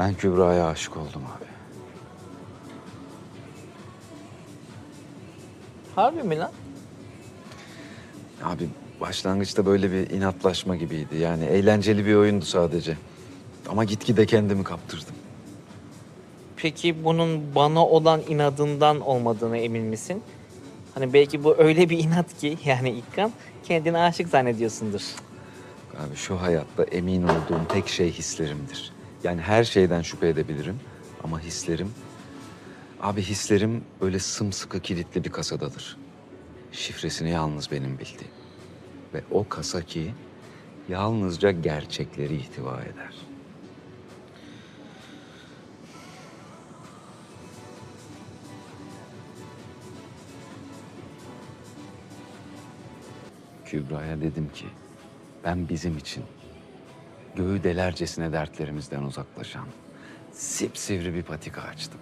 Ben Kübra'ya aşık oldum abi. Harbi mi lan? Abi başlangıçta böyle bir inatlaşma gibiydi. Yani eğlenceli bir oyundu sadece. Ama gitgide kendimi kaptırdım. Peki bunun bana olan inadından olmadığına emin misin? Hani belki bu öyle bir inat ki yani İlkan kendini aşık zannediyorsundur. Abi şu hayatta emin olduğum tek şey hislerimdir. Yani her şeyden şüphe edebilirim ama hislerim... Abi hislerim böyle sımsıkı kilitli bir kasadadır. Şifresini yalnız benim bildiğim. Ve o kasa ki yalnızca gerçekleri ihtiva eder. Kübra'ya dedim ki ben bizim için göğü delercesine dertlerimizden uzaklaşan sipsivri bir patika açtım.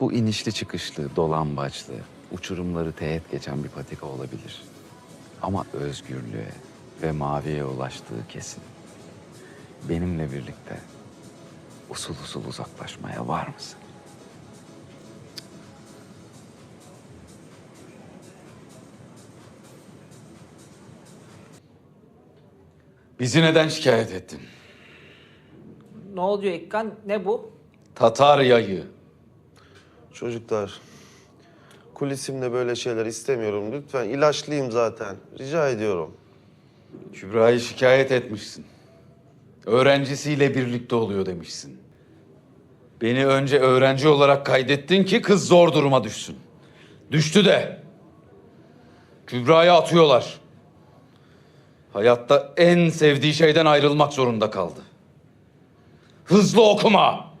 Bu inişli çıkışlı, dolambaçlı, uçurumları teğet geçen bir patika olabilir. Ama özgürlüğe ve maviye ulaştığı kesin. Benimle birlikte usul usul uzaklaşmaya var mısın? Bizi neden şikayet ettin? Ne oluyor İlkan? Ne bu? Tatar yayı. Çocuklar, kulisimde böyle şeyler istemiyorum. Lütfen ilaçlıyım zaten. Rica ediyorum. Kübra'yı şikayet etmişsin. Öğrencisiyle birlikte oluyor demişsin. Beni önce öğrenci olarak kaydettin ki kız zor duruma düşsün. Düştü de. Kübra'yı atıyorlar. Hayatta en sevdiği şeyden ayrılmak zorunda kaldı. Hızlı okuma.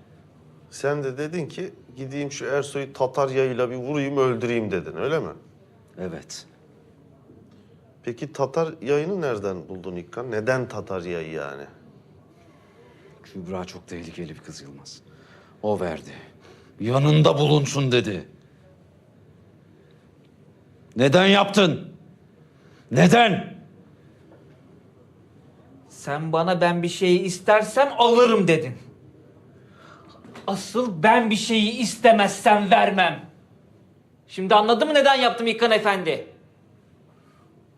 Sen de dedin ki gideyim şu Ersoy'u Tatar yayıyla bir vurayım öldüreyim dedin öyle mi? Evet. Peki Tatar yayını nereden buldun İkkan? Neden Tatar yayı yani? Kübra çok tehlikeli bir kız Yılmaz. O verdi. Yanında bulunsun dedi. Neden yaptın? Neden? Sen bana ben bir şeyi istersem alırım dedin. Asıl ben bir şeyi istemezsem vermem. Şimdi anladın mı neden yaptım İlkan Efendi?